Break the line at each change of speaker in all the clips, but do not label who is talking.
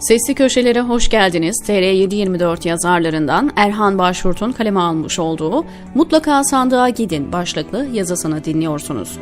Sesli köşelere hoş geldiniz. TR724 yazarlarından Erhan Başurt'un kaleme almış olduğu Mutlaka Sandığa Gidin başlıklı yazısını dinliyorsunuz.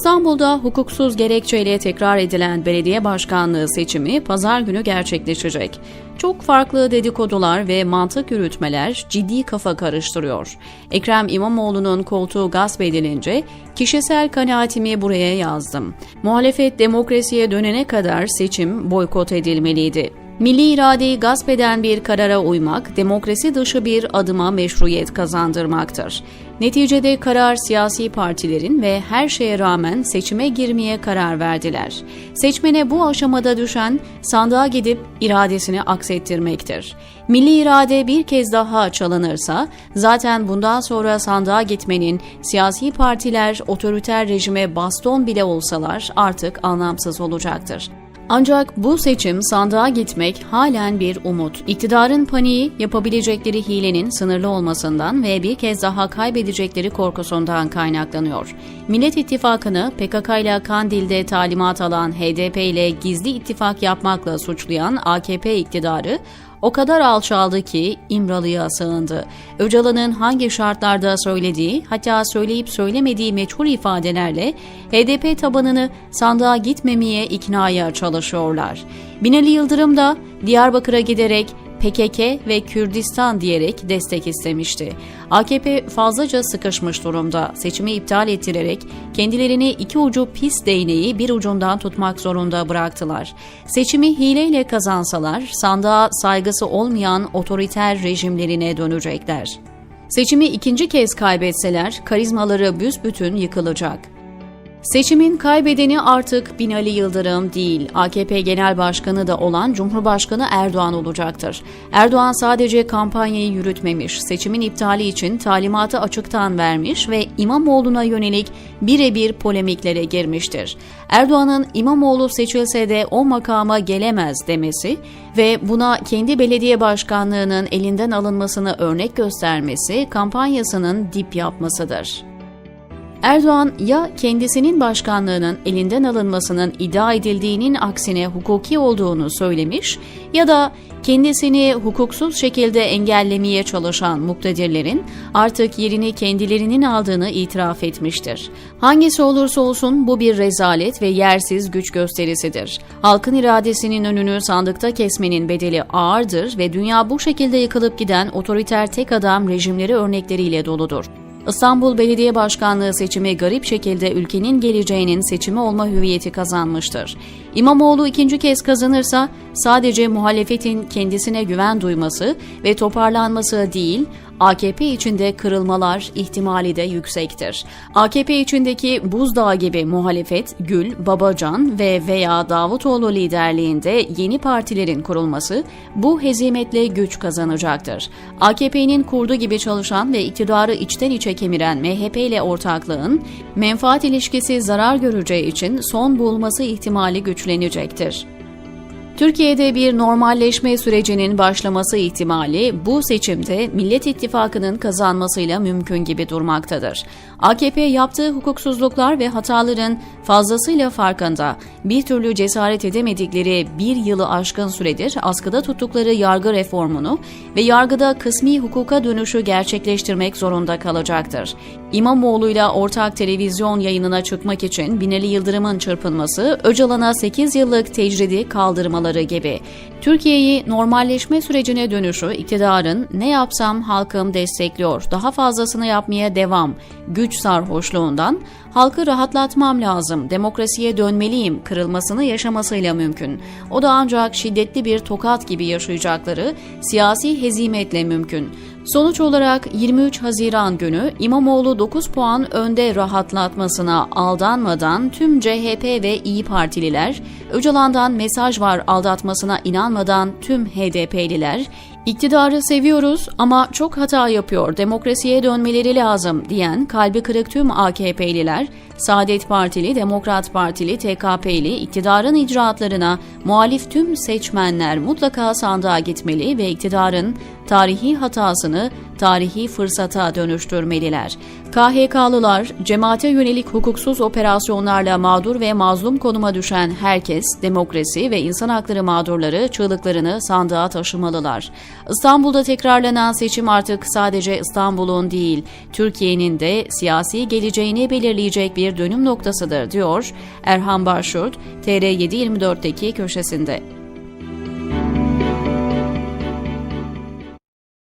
İstanbul'da hukuksuz gerekçeyle tekrar edilen belediye başkanlığı seçimi pazar günü gerçekleşecek. Çok farklı dedikodular ve mantık yürütmeler ciddi kafa karıştırıyor. Ekrem İmamoğlu'nun koltuğu gasp edilince kişisel kanaatimi buraya yazdım. Muhalefet demokrasiye dönene kadar seçim boykot edilmeliydi. Milli iradeyi gasp eden bir karara uymak, demokrasi dışı bir adıma meşruiyet kazandırmaktır. Neticede karar siyasi partilerin ve her şeye rağmen seçime girmeye karar verdiler. Seçmene bu aşamada düşen sandığa gidip iradesini aksettirmektir. Milli irade bir kez daha çalınırsa zaten bundan sonra sandığa gitmenin siyasi partiler otoriter rejime baston bile olsalar artık anlamsız olacaktır. Ancak bu seçim sandığa gitmek halen bir umut. İktidarın paniği yapabilecekleri hilenin sınırlı olmasından ve bir kez daha kaybedecekleri korkusundan kaynaklanıyor. Millet İttifakı'nı PKK ile Kandil'de talimat alan HDP ile gizli ittifak yapmakla suçlayan AKP iktidarı o kadar alçaldı ki İmralı'ya sığındı. Öcalan'ın hangi şartlarda söylediği, hatta söyleyip söylemediği meçhul ifadelerle HDP tabanını sandığa gitmemeye iknaya çalışıyorlar. Binali Yıldırım da Diyarbakır'a giderek PKK ve Kürdistan diyerek destek istemişti. AKP fazlaca sıkışmış durumda. Seçimi iptal ettirerek kendilerini iki ucu pis değneği bir ucundan tutmak zorunda bıraktılar. Seçimi hileyle kazansalar sandığa saygısı olmayan otoriter rejimlerine dönecekler. Seçimi ikinci kez kaybetseler karizmaları büsbütün yıkılacak. Seçimin kaybedeni artık Binali Yıldırım değil, AKP Genel Başkanı da olan Cumhurbaşkanı Erdoğan olacaktır. Erdoğan sadece kampanyayı yürütmemiş, seçimin iptali için talimatı açıktan vermiş ve İmamoğlu'na yönelik birebir polemiklere girmiştir. Erdoğan'ın İmamoğlu seçilse de o makama gelemez demesi ve buna kendi belediye başkanlığının elinden alınmasını örnek göstermesi kampanyasının dip yapmasıdır. Erdoğan ya kendisinin başkanlığının elinden alınmasının iddia edildiğinin aksine hukuki olduğunu söylemiş ya da kendisini hukuksuz şekilde engellemeye çalışan muktedirlerin artık yerini kendilerinin aldığını itiraf etmiştir. Hangisi olursa olsun bu bir rezalet ve yersiz güç gösterisidir. Halkın iradesinin önünü sandıkta kesmenin bedeli ağırdır ve dünya bu şekilde yıkılıp giden otoriter tek adam rejimleri örnekleriyle doludur. İstanbul Belediye Başkanlığı seçimi garip şekilde ülkenin geleceğinin seçimi olma hüviyeti kazanmıştır. İmamoğlu ikinci kez kazanırsa sadece muhalefetin kendisine güven duyması ve toparlanması değil, AKP içinde kırılmalar ihtimali de yüksektir. AKP içindeki buzdağı gibi muhalefet, Gül, Babacan ve veya Davutoğlu liderliğinde yeni partilerin kurulması bu hezimetle güç kazanacaktır. AKP'nin kurdu gibi çalışan ve iktidarı içten içe kemiren MHP ile ortaklığın menfaat ilişkisi zarar göreceği için son bulması ihtimali güçlenecektir. Türkiye'de bir normalleşme sürecinin başlaması ihtimali bu seçimde Millet İttifakı'nın kazanmasıyla mümkün gibi durmaktadır. AKP yaptığı hukuksuzluklar ve hataların fazlasıyla farkında. Bir türlü cesaret edemedikleri bir yılı aşkın süredir askıda tuttukları yargı reformunu ve yargıda kısmi hukuka dönüşü gerçekleştirmek zorunda kalacaktır. İmamoğlu'yla ortak televizyon yayınına çıkmak için Binali Yıldırım'ın çırpınması, Öcalan'a 8 yıllık tecridi kaldırmaları gibi. Türkiye'yi normalleşme sürecine dönüşü iktidarın ne yapsam halkım destekliyor, daha fazlasını yapmaya devam, güç sarhoşluğundan halkı rahatlatmam lazım, demokrasiye dönmeliyim kırılmasını yaşamasıyla mümkün. O da ancak şiddetli bir tokat gibi yaşayacakları siyasi hezimetle mümkün. Sonuç olarak 23 Haziran günü İmamoğlu 9 puan önde rahatlatmasına aldanmadan tüm CHP ve İyi Partililer, Öcalan'dan mesaj var aldatmasına inanmadan tüm HDP'liler, İktidarı seviyoruz ama çok hata yapıyor, demokrasiye dönmeleri lazım diyen kalbi kırık tüm AKP'liler, Saadet Partili, Demokrat Partili, TKP'li iktidarın icraatlarına muhalif tüm seçmenler mutlaka sandığa gitmeli ve iktidarın tarihi hatasını tarihi fırsata dönüştürmeliler. KHK'lılar, cemaate yönelik hukuksuz operasyonlarla mağdur ve mazlum konuma düşen herkes, demokrasi ve insan hakları mağdurları çığlıklarını sandığa taşımalılar. İstanbul'da tekrarlanan seçim artık sadece İstanbul'un değil, Türkiye'nin de siyasi geleceğini belirleyecek bir dönüm noktasıdır, diyor Erhan Başurt, TR724'deki köşesinde.